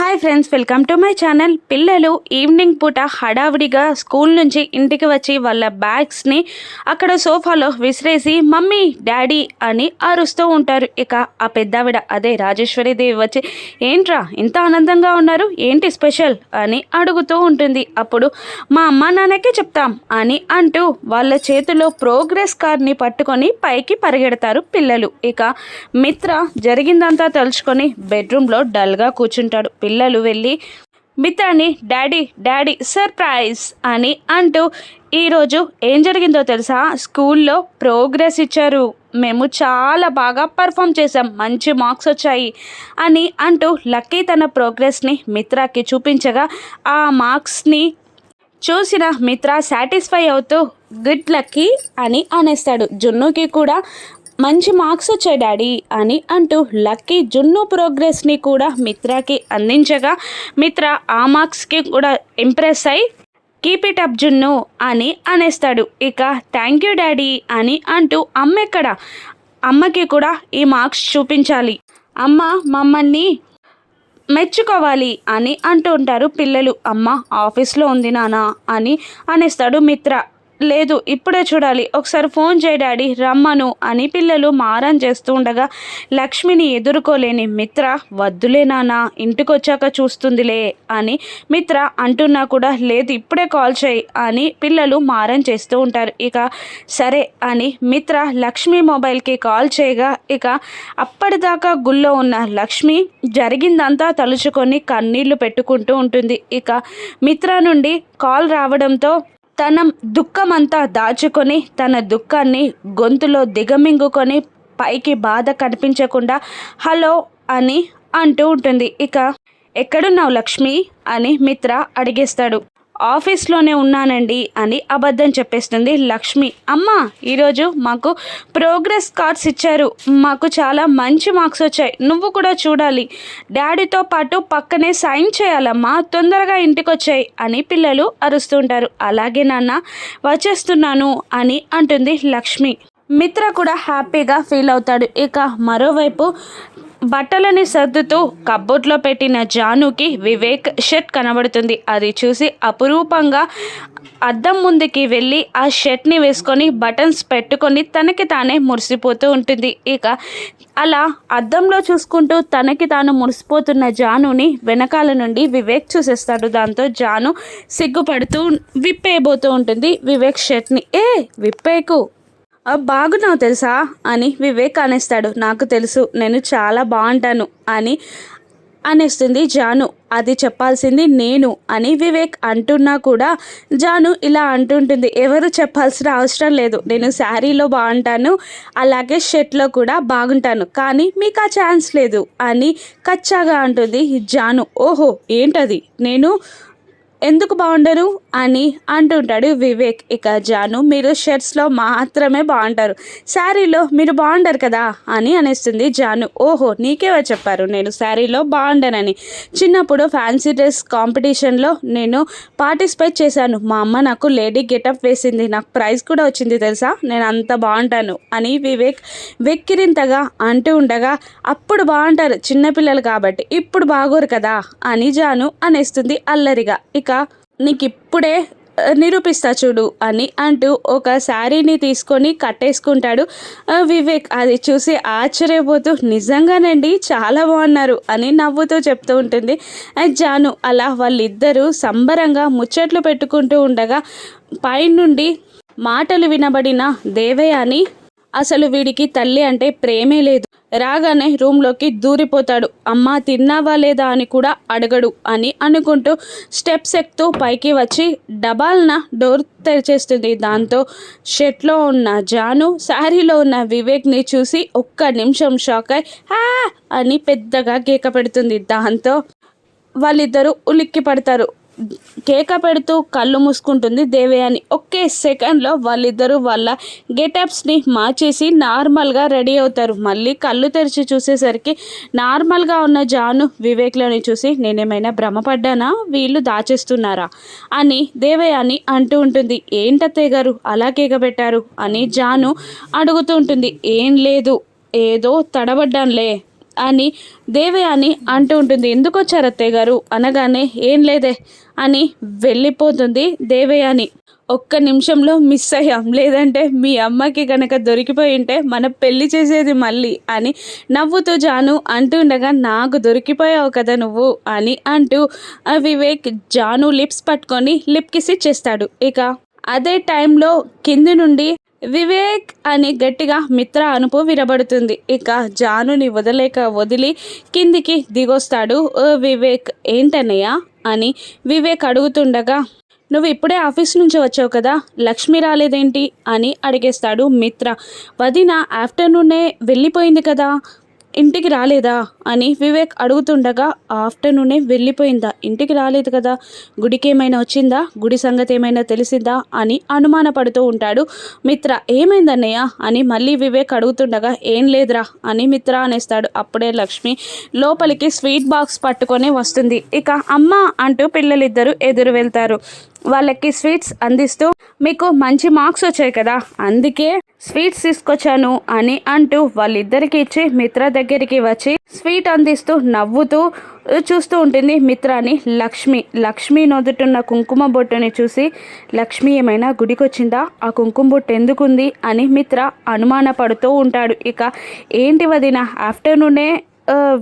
Hi friends welcome to my channel. పిల్లలు evening పూట హడావిడిగా స్కూల్ నుంచి ఇంటికి వచ్చి వాళ్ళ బ్యాగ్స్ని అక్కడ సోఫాలో విసిరేసి మమ్మీ డాడీ అని అరుస్తూ ఉంటారు. ఇక ఆ పెద్దావిడ అదే రాజేశ్వరి దేవి వచ్చి ఏంట్రా ఇంత ఆనందంగా ఉన్నారు? ఏంటి స్పెషల్? అని అడుగుతూ ఉంటుంది. అప్పుడు మా అమ్మ నాన్నకే చెప్తాం అని అంటూ వాళ్ళ చేతిలో ప్రోగ్రెస్ కార్డ్ని పట్టుకొని పైకి పరిగెడతారు పిల్లలు. ఇక మిత్ర జరిగిందంతా తలుచుకొని బెడ్రూమ్లో డల్గా కూర్చుంటాడు. పిల్లలు వెళ్ళి మిత్రాన్ని డాడీ డాడీ సర్ప్రైజ్ అని అంటూ ఈరోజు ఏం జరిగిందో తెలుసా? స్కూల్లో ప్రోగ్రెస్ ఇచ్చారు. మేము చాలా బాగా పర్ఫామ్ చేసాం మంచి మార్క్స్ వచ్చాయి అని అంటూ లక్కీ తన ప్రోగ్రెస్ని మిత్రాకి చూపించగా ఆ మార్క్స్ని చూసిన మిత్ర సాటిస్ఫై అవుతూ గుడ్ లక్కీ అని అనేస్తాడు. జున్నుకి కూడా మంచి మార్క్స్ వచ్చాయి డాడీ అని అంటూ లక్కీ జున్ను ప్రోగ్రెస్ని కూడా మిత్రకి అందించగా మిత్ర ఆ మార్క్స్కి కూడా ఇంప్రెస్ అయి కీప్ ఇట్ అప్ జున్ను అని అనేస్తాడు. ఇక థ్యాంక్ యూ డాడీ అని అంటూ అమ్మ ఎక్కడ అమ్మకి కూడా ఈ మార్క్స్ చూపించాలి. అమ్మ మమ్మల్ని మెచ్చుకోవాలి అని అంటూ ఉంటారు పిల్లలు. అమ్మ ఆఫీస్లో ఉంది నానా అని అనేస్తాడు మిత్ర. లేదు ఇప్పుడే చూడాలి. ఒకసారి ఫోన్ చేయి డాడీ రమ్మను అని పిల్లలు మారం చేస్తూ ఉండగా లక్ష్మిని ఎదుర్కోలేని మిత్ర వద్దులే నాన్న ఇంటికి చూస్తుందిలే అని మిత్ర అంటున్నా కూడా లేదు ఇప్పుడే కాల్ చేయి అని పిల్లలు మారం చేస్తూ ఉంటారు. ఇక సరే అని మిత్ర లక్ష్మి మొబైల్కి కాల్ చేయగా ఇక అప్పటిదాకా గుళ్ళో ఉన్న లక్ష్మి జరిగిందంతా తలుచుకొని కన్నీళ్ళు పెట్టుకుంటూ ఉంటుంది. ఇక మిత్ర నుండి కాల్ రావడంతో తన దుఃఖమంతా దాచుకొని తన దుఃఖాన్ని గొంతులో దిగమింగుకొని పైకి బాధ కనిపించకుండా హలో అని అంటూ ఉంటుంది. ఇక ఎక్కడున్నావు లక్ష్మి? అని మిత్ర అడిగేస్తాడు. ఆఫీస్లోనే ఉన్నానండి అని అబద్ధం చెప్పేస్తుంది లక్ష్మి. అమ్మ ఈరోజు మాకు ప్రోగ్రెస్ కార్డ్స్ ఇచ్చారు. మాకు చాలా మంచి మార్క్స్ వచ్చాయి. నువ్వు కూడా చూడాలి. డాడీతో పాటు పక్కనే సైన్ చేయాలమ్మా తొందరగా ఇంటికి వచ్చాయి అని పిల్లలు అరుస్తుంటారు అలాగే నాన్న వచ్చేస్తున్నాను అని అంటుంది లక్ష్మి. మిత్ర కూడా హ్యాపీగా ఫీల్ అవుతాడు. ఇక మరోవైపు బట్టలని సర్దుతూ కబ్బోర్డ్లో పెట్టిన జానుకి వివేక్ షర్ట్ కనబడుతుంది. అది చూసి అపురూపంగా అద్దం ముందుకి వెళ్ళి ఆ షర్ట్ని వేసుకొని బటన్స్ పెట్టుకొని తనకి తానే మురిసిపోతూ ఉంటుంది. ఇక అలా అద్దంలో చూసుకుంటూ తనకి తాను మురిసిపోతున్న జానుని వెనకాల నుండి వివేక్ చూసేస్తాడు. దాంతో జాను సిగ్గుపడుతూ విప్పేయబోతూ ఉంటుంది వివేక్ షర్ట్ని. ఏ విప్పేకు? బాగున్నావు తెలుసా? అని వివేక్ అనేస్తాడు. నాకు తెలుసు నేను చాలా బాగుంటాను అని అనేస్తుంది జాను. అది చెప్పాల్సింది నేను అని వివేక్ అంటున్నా కూడా జాను ఇలా అంటుంటుంది. ఎవరు చెప్పాల్సిన అవసరం లేదు. నేను శారీలో బాగుంటాను అలాగే షర్ట్లో కూడా బాగుంటాను కానీ మీకు ఆ ఛాన్స్ లేదు అని కచ్చాగా అంటుంది జాను. ఓహో ఏంటది? నేను ఎందుకు బాగుండరు అని అంటుంటాడు వివేక్. ఇక జాను మీరు షర్ట్స్లో మాత్రమే బాగుంటారు. శారీలో మీరు బాగుండరు కదా అని అనేస్తుంది జాను. ఓహో నీకేవో చెప్పారు? నేను శారీలో బాగుండనని. చిన్నప్పుడు ఫ్యాన్సీ డ్రెస్ కాంపిటీషన్లో నేను పార్టిసిపేట్ చేశాను. మా అమ్మ నాకు లేడీ గెటప్ వేసింది. నాకు ప్రైజ్ కూడా వచ్చింది తెలుసా? నేను అంత బాగుంటాను అని వివేక్ వెక్కిరింతగా అంటూ ఉండగా అప్పుడు బాగుంటారు చిన్నపిల్లలు కాబట్టి ఇప్పుడు బాగోరు కదా అని జాను అనేస్తుంది అల్లరిగా. ఇక నీకు ఇప్పుడే నిరూపిస్తా చూడు అని అంటూ ఒక శారీని తీసుకొని కట్టేసుకుంటాడు. వివేక్ అది చూసి ఆశ్చర్యపోతూ నిజంగానండి చాలా బాగున్నారు అని నవ్వుతూ చెప్తూ ఉంటుంది. జాను అలా వాళ్ళిద్దరూ సంబరంగా ముచ్చట్లు పెట్టుకుంటూ ఉండగా పైనుండి మాటలు వినబడిన దేవయాని అసలు వీడికి తల్లి అంటే ప్రేమే లేదు. రాగానే రూమ్లోకి దూరిపోతాడు. అమ్మ తిన్నావా లేదా అని కూడా అడగడు అని అనుకుంటూ స్టెప్స్ ఎక్కుతూ పైకి వచ్చి డబాల్న డోర్ తెరిచేస్తుంది. దాంతో షర్ట్లో ఉన్న జాను శారీలో ఉన్న వివేక్ని చూసి ఒక్క నిమిషం షాక్ అయి హా! అని పెద్దగా గీక పెడుతుంది దాంతో వాళ్ళిద్దరూ ఉలిక్కి పడతారు కేక పెడుతూ కళ్ళు మూసుకుంటుంది దేవయాని. ఒకే సెకండ్లో వాళ్ళిద్దరూ వాళ్ళ గెటప్స్ని మార్చేసి నార్మల్గా రెడీ అవుతారు. మళ్ళీ కళ్ళు తెరిచి చూసేసరికి నార్మల్గా ఉన్న జాను వివేక్లని చూసి నేనేమైనా భ్రమపడ్డానా? వీళ్ళు దాచేస్తున్నారా? అని దేవయాని అంటూ ఉంటుంది. ఏంటత్తయ్య గారు? అలా కేక పెట్టారు అని జాను అడుగుతూ ఉంటుంది. ఏం లేదు. ఏదో తడబడ్డానులే. అని దేవయాని అంటూ ఉంటుంది. ఎందుకు వచ్చారు అత్తయ్య గారు? అనగానే ఏం లేదే అని వెళ్ళిపోతుంది దేవయాని ఒక్క నిమిషంలో మిస్ అయ్యాం. లేదంటే మీ అమ్మకి కనుక దొరికిపోయి ఉంటే మన పెళ్ళి చేసేది మళ్ళీ అని నవ్వుతూ జాను అంటుండగా నాకు దొరికిపోయావు కదా నువ్వు అని అంటూ వివేక్ జాను లిప్స్ పట్టుకొని లిప్ కిస్ ఇచ్చేస్తాడు. ఇక అదే టైంలో కింది నుండి వివేక్ అని గట్టిగా మిత్ర అనుపు వినబడుతుంది. ఇక జానుని వదలేక వదిలి కిందికి దిగొస్తాడు "ఓ వివేక్ ఏంటన్నయ్యా? అని వివేక్ అడుగుతుండగా నువ్వు ఇప్పుడే ఆఫీస్ నుంచి వచ్చావు కదా లక్ష్మి రాలేదేంటి? అని అడిగేస్తాడు మిత్ర. వదిన ఆఫ్టర్నూనే వెళ్ళిపోయింది కదా ఇంటికి రాలేదా అని వివేక్ అడుగుతుండగా ఆఫ్టర్నూనే వెళ్ళిపోయిందా. ఇంటికి రాలేదు కదా. గుడికి ఏమైనా వచ్చిందా? గుడి సంగతి ఏమైనా తెలిసిందా? అని అనుమానపడుతూ ఉంటాడు. మిత్ర ఏమైందన్నయ్య? అని మళ్ళీ వివేక్ అడుగుతుండగా ఏం లేదురా అని మిత్ర అనేస్తాడు. అప్పుడే లక్ష్మి లోపలికి స్వీట్ బాక్స్ పట్టుకొని వస్తుంది. ఇక అమ్మ అంటూ పిల్లలిద్దరూ ఎదురు వెళ్తారు. వాళ్ళకి స్వీట్స్ అందిస్తూ మీకు మంచి మార్క్స్ వచ్చాయి కదా. అందుకే స్వీట్స్ తీసుకొచ్చాను అని అంటూ వాళ్ళిద్దరికి ఇచ్చి మిత్ర దగ్గరికి వచ్చి స్వీట్ అందిస్తూ నవ్వుతూ చూస్తూ ఉంటుంది మిత్రాని. లక్ష్మి లక్ష్మి నొదుటున్న కుంకుమ బొట్టుని చూసి లక్ష్మి ఏమైనా గుడికి వచ్చిందా ఆ కుంకుమ బొట్టు ఎందుకుంది? అని మిత్ర అనుమానపడుతూ ఉంటాడు. ఇక ఏంటి వదిన ఆఫ్టర్నూనే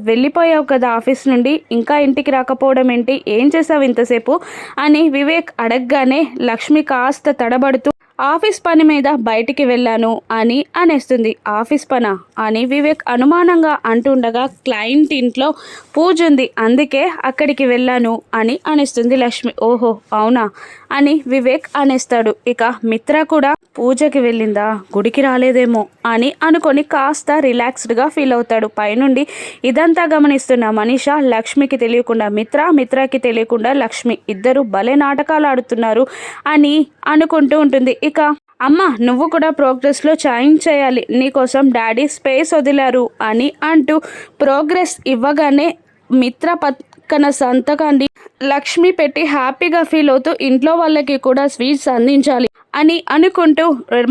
వెళ్ళిపోయావు కదా ఆఫీస్ నుండి. ఇంకా ఇంటికి రాకపోవడం ఏంటి? ఏం చేసావు ఇంతసేపు? అని వివేక్ అడగగానే లక్ష్మి కాస్త తడబడుతూ ఆఫీస్ పని మీద బయటికి వెళ్ళాను అని అనేస్తుంది. ఆఫీస్ పనా? అని వివేక్ అనుమానంగా అంటుండగా క్లయింట్ ఇంట్లో పూజ ఉంది అందుకే అక్కడికి వెళ్ళాను అని అనేస్తుంది లక్ష్మి. ఓహో అవునా? అని వివేక్ అనేస్తాడు. ఇక మిత్ర కూడా పూజకి వెళ్ళిందా? గుడికి రాలేదేమో అని అనుకొని కాస్త రిలాక్స్డ్గా ఫీల్ అవుతాడు. పైనుండి ఇదంతా గమనిస్తున్న మనీష లక్ష్మికి తెలియకుండా మిత్ర మిత్రకి తెలియకుండా లక్ష్మి ఇద్దరు భలే నాటకాలు ఆడుతున్నారు అని అనుకుంటూ ఉంటుంది. ఇక అమ్మ నువ్వు కూడా ప్రోగ్రెస్లో జాయిన్ చేయాలి. నీకోసం డాడీ స్పేస్ వదిలారు అని అంటూ ప్రోగ్రెస్ ఇవ్వగానే మిత్ర పక్కన సంతకాన్ని లక్ష్మి పెట్టి హ్యాపీగా ఫీల్ అవుతూ ఇంట్లో వాళ్ళకి కూడా స్వీట్స్ అందించాలి అని అనుకుంటూ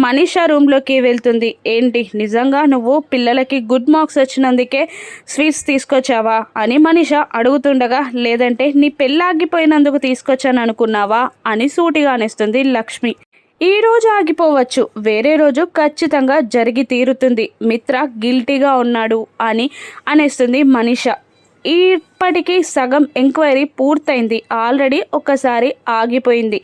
మనీషా రూమ్లోకి వెళ్తుంది. ఏంటి నిజంగా నువ్వు పిల్లలకి గుడ్ మార్క్స్ వచ్చినందుకే స్వీట్స్ తీసుకొచ్చావా అని మనీష అడుగుతుండగా లేదంటే నీ పెళ్ళాగిపోయినందుకు తీసుకొచ్చాను అనుకున్నావా అని సూటిగా అనేస్తుంది లక్ష్మి. ఈ రోజు ఆగిపోవచ్చు. వేరే రోజు ఖచ్చితంగా జరిగి తీరుతుంది. మిత్ర గిల్టీగా ఉన్నాడు అని అనేస్తుంది మనీష. ఇప్పటికీ సగం ఎంక్వైరీ పూర్తయింది. ఆల్రెడీ ఒకసారి ఆగిపోయింది.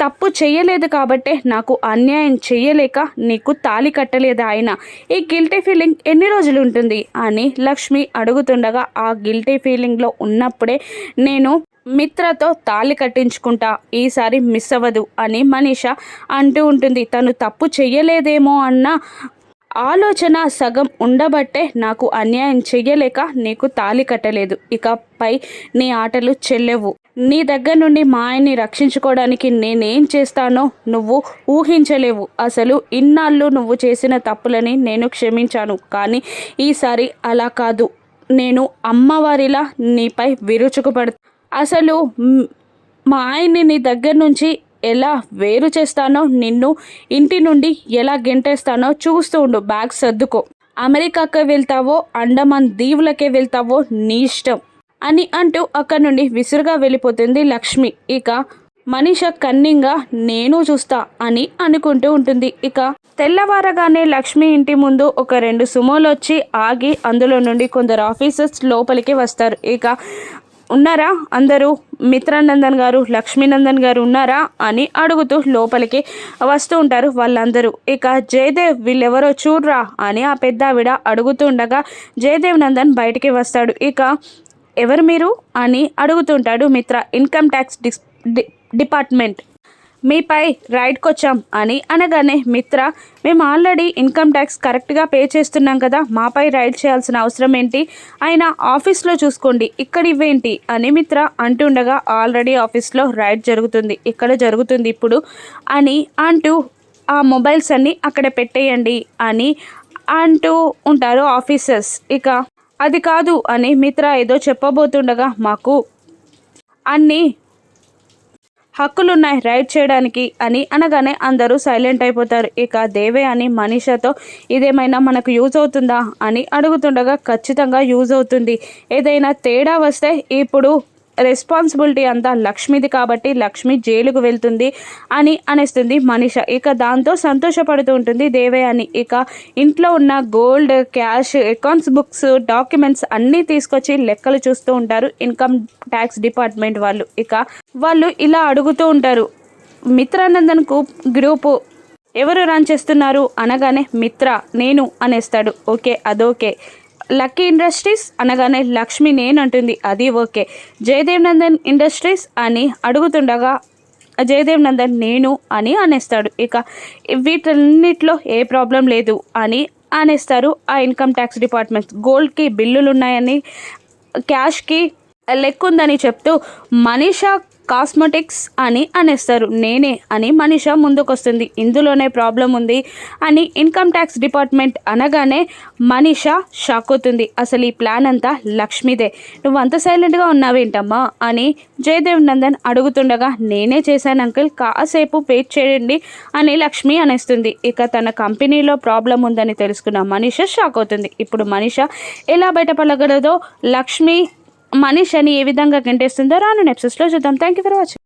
తప్పు చేయలేదు కాబట్టే నాకు అన్యాయం చేయలేక నీకు తాలి కట్టలేదు ఆయన. ఈ గిల్టీ ఫీలింగ్ ఎన్ని రోజులు ఉంటుంది? అని లక్ష్మి అడుగుతుండగా ఆ గిల్టీ ఫీలింగ్లో ఉన్నప్పుడే నేను మిత్రతో తాళి కట్టించుకుంటా ఈసారి మిస్ అవ్వదు అని మనీష అంటూ ఉంటుంది. తను తప్పు చెయ్యలేదేమో అన్న ఆలోచన సగం ఉండబట్టే నాకు అన్యాయం చెయ్యలేక నీకు తాళి కట్టలేదు. ఇకపై నీ ఆటలు చెల్లెవు. నీ దగ్గర నుండి మా ఆయన్ని రక్షించుకోవడానికి నేనేం చేస్తానో నువ్వు ఊహించలేవు. అసలు ఇన్నాళ్ళు నువ్వు చేసిన తప్పులని నేను క్షమించాను. కానీ ఈసారి అలా కాదు. నేను అమ్మవారిలా నీపై విరుచుకుపడు అసలు మా ఆయన్ని నీ దగ్గర నుంచి ఎలా వేరు చేస్తానో నిన్ను ఇంటి నుండి ఎలా గెంటేస్తానో చూస్తూ ఉండు బ్యాగ్ సర్దుకో. అమెరికాకే వెళ్తావో అండమాన్ దీవులకే వెళ్తావో నీ ఇష్టం అని అంటూ అక్కడి నుండి విసురుగా వెళ్ళిపోతుంది లక్ష్మి. ఇక మనిష కన్నింగా నేను చూస్తా అని అనుకుంటూ ఉంటుంది. ఇక తెల్లవారగానే లక్ష్మి ఇంటి ముందు ఒక రెండు సుమోలు వచ్చి ఆగి అందులో నుండి కొందరు ఆఫీసర్స్ లోపలికి వస్తారు. ఇక ఉన్నారా? అందరూ మిత్రానందన్ గారు లక్ష్మీనందన్ గారు ఉన్నారా అని అడుగుతూ లోపలికి వస్తూ ఉంటారు వాళ్ళందరూ. ఇక జయదేవ్ వీళ్ళెవరో చూడరా? అని ఆ పెద్ద ఆవిడ అడుగుతుండగా జయదేవ్ నందన్ బయటికి వస్తాడు. ఇక ఎవరు మీరు? అని అడుగుతుంటాడు Mitra. Income tax dis d- department మీపై రైడ్కి వచ్చాం అని అనగానే మిత్ర మేము ఆల్రెడీ ఇన్కమ్ ట్యాక్స్ కరెక్ట్గా పే చేస్తున్నాం కదా మాపై రైడ్ చేయాల్సిన అవసరం ఏంటి? అయినా ఆఫీస్లో చూసుకోండి ఇక్కడ ఇవేంటి అని మిత్ర అంటుండగా ఆల్రెడీ ఆఫీస్లో రైడ్ జరుగుతుంది ఇక్కడ జరుగుతుంది ఇప్పుడు అని అంటూ ఆ మొబైల్స్ అన్నీ అక్కడ పెట్టేయండి అని అంటూ ఉంటారు ఆఫీసర్స్. ఇక అది కాదు అని మిత్ర ఏదో చెప్పబోతుండగా మాకు అన్నీ హక్కులున్నాయి రైడ్ చేయడానికి అని అనగానే అందరూ సైలెంట్ అయిపోతారు. ఇక దేవే అని మనీషాతో ఇదేమైనా మనకు యూజ్ అవుతుందా అని అడుగుతుండగా ఖచ్చితంగా యూజ్ అవుతుంది. ఏదైనా తేడా వస్తే ఇప్పుడు రెస్పాన్సిబిలిటీ అంతా లక్ష్మిది కాబట్టి లక్ష్మి జైలుకు వెళ్తుంది అని అనేస్తుంది మనిష. ఇక దాంతో సంతోషపడుతూ ఉంటుంది దేవే అని. ఇక ఇంట్లో ఉన్న gold cash accounts books documents అన్నీ తీసుకొచ్చి లెక్కలు చూస్తూ ఉంటారు ఇన్కమ్ ట్యాక్స్ డిపార్ట్మెంట్ వాళ్ళు. ఇక వాళ్ళు ఇలా అడుగుతూ ఉంటారు మిత్రానందన్కు గ్రూపు ఎవరు రన్ చేస్తున్నారు? అనగానే మిత్ర నేను అనేస్తాడు. ఓకే అదోకే. లక్కీ ఇండస్ట్రీస్ అనగానే లక్ష్మి నేను అంటుంది అది ఓకే. జయదేవ్ నందన్ ఇండస్ట్రీస్ అని అడుగుతుండగా జయదేవ్ నందన్ నేను అని అనేస్తాడు. ఇక వీటన్నిటిలో ఏ ప్రాబ్లం లేదు అని అనేస్తారు ఆ ఇన్కమ్ ట్యాక్స్ డిపార్ట్మెంట్. గోల్డ్కి బిల్లులు ఉన్నాయని క్యాష్కి లెక్కుందని చెప్తూ మనీషా కాస్మెటిక్స్ అని అనేస్తారు. నేనే అని మనిష ముందుకొస్తుంది. ఇందులోనే ప్రాబ్లం ఉంది అని ఇన్కమ్ ట్యాక్స్ డిపార్ట్మెంట్ అనగానే మనిష షాక్ అవుతుంది. అసలు ఈ ప్లాన్ అంతా లక్ష్మిదే. నువ్వు అంత సైలెంట్గా ఉన్నావేంటమ్మా? అని జయదేవ్ నందన్ అడుగుతుండగా నేనే చేశాను అంకుల్ కాసేపు వెయిట్ చేయండి అని లక్ష్మి అనేస్తుంది. ఇక తన కంపెనీలో ప్రాబ్లం ఉందని తెలుసుకున్న మనిష షాక్ అవుతుంది. ఇప్పుడు మనిష ఎలా బయటపడగలదో లక్ష్మి మనీష్ అని ఏ విధంగా గంటేస్తుందో రాను నెప్సెస్లో చూద్దాం. Thank you for watching